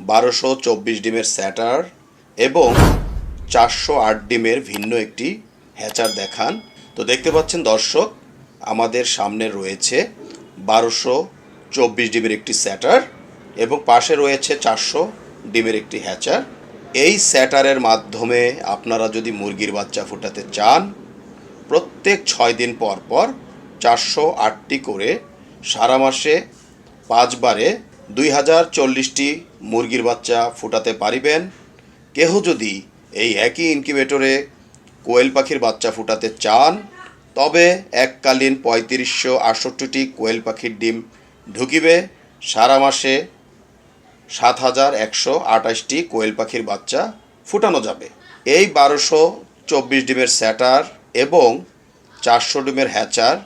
বারোশো চব্বিশ ডিমের স্যাটার এবং চারশো আট ডিমের ভিন্ন একটি হ্যাচার দেখান। তো দেখতে পাচ্ছেন দর্শক, আমাদের সামনে রয়েছে বারোশো চব্বিশ ডিমের একটি স্যাটার এবং পাশে রয়েছে চারশো ডিমের একটি হ্যাচার। এই স্যাটারের মাধ্যমে আপনারা যদি মুরগির বাচ্চা ফোটাতে চান, প্রত্যেক ছয় দিন পর পর চারশো আটটি করে সারা মাসে পাঁচবারে দুই হাজার চল্লিশটি মুরগির বাচ্চা ফুটাতে পারিবেন। কেহ যদি এই একই ইনকিউবেটরে কোয়েল পাখির বাচ্চা ফুটাতে চান, তবে এককালীন পঁয়ত্রিশশো আটষট্টিটি কোয়েল পাখির ডিম ঢুকিবে। সারা মাসে সাত হাজার একশো আঠাশটি কোয়েল পাখির বাচ্চা ফুটানো যাবে। এই বারোশো চব্বিশ ডিমের স্যাটার এবং চারশো ডিমের হ্যাচার,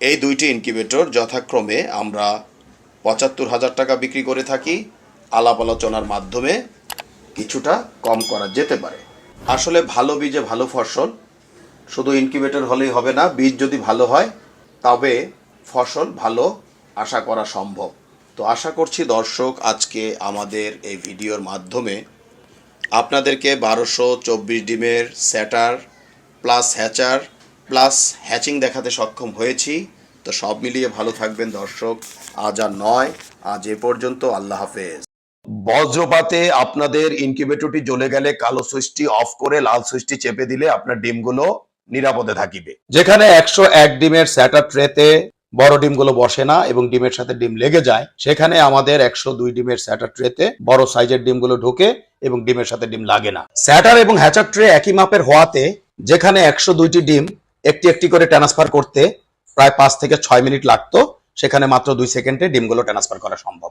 এই দুইটি ইনকিউবেটর যথাক্রমে আমরা পঁচাত্তর হাজার টাকা বিক্রি করে থাকি। আলাপ আলোচনার মাধ্যমে কিছুটা কম করা যেতে পারে। আসলে ভালো বীজে ভালো ফসল, শুধু ইনকিউবেটর হলেই হবে না, বীজ যদি ভালো হয়, তবে ফসল ভালো আশা করা সম্ভব। তো আশা করছি দর্শক, আজকে আমাদের এই ভিডিওর মাধ্যমে আপনাদেরকে বারোশো চব্বিশ ডিমের setter plus hatcher plus hatching দেখাতে সক্ষম হয়েছি। তো সব মিলিয়ে ভালো থাকবেন দর্শক। আজ আর নয়, আজ এ পর্যন্ত আল্লাহ হাফেজ। বজ্রপাতে আপনাদের ইনকিউবেটরটি জ্বলে গেলে কালো সুইচটি অফ করে লাল সুইচটি চেপে দিলে আপনার ডিমগুলো নিরাপদে থাকিবে। যেখানে একশো এক ডিমের স্যাটার ট্রেতে বড় ডিমগুলো বসে না এবং ডিমের সাথে ডিম লেগে যায়, সেখানে আমাদের একশো দুই ডিমের স্যাটার ট্রেতে বড় সাইজের ডিমগুলো ঢোকে এবং ডিমের সাথে ডিম লাগে না। স্যাটার এবং হ্যাচার ট্রে একই মাপের হওয়াতে যেখানে একশো দুইটি ডিম একটি একটি করে ট্রান্সফার করতে প্রায় পাঁচ থেকে ছয় মিনিট লাগতো, সেখানে মাত্র দুই সেকেন্ডে ডিমগুলো ট্রান্সফার করা সম্ভব।